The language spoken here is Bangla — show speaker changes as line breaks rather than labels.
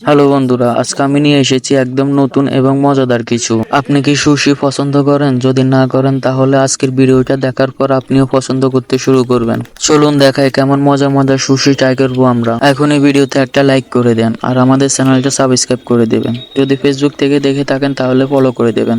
হ্যালো বন্ধুরা, আজকে আমি নিয়ে এসেছি একদম নতুন এবং মজাদার কিছু। আপনি কি সুশি পছন্দ করেন? যদি না করেন, তাহলে আজকের ভিডিওটা দেখার পর আপনিও পছন্দ করতে শুরু করবেন। চলুন দেখায় কেমন মজা মজা সুশি ট্রাই করব আমরা। এখন এই ভিডিওতে একটা লাইক করে দেন আর আমাদের চ্যানেলটা সাবস্ক্রাইব করে দেবেন। যদি ফেসবুক থেকে দেখে থাকেন, তাহলে ফলো করে দেবেন।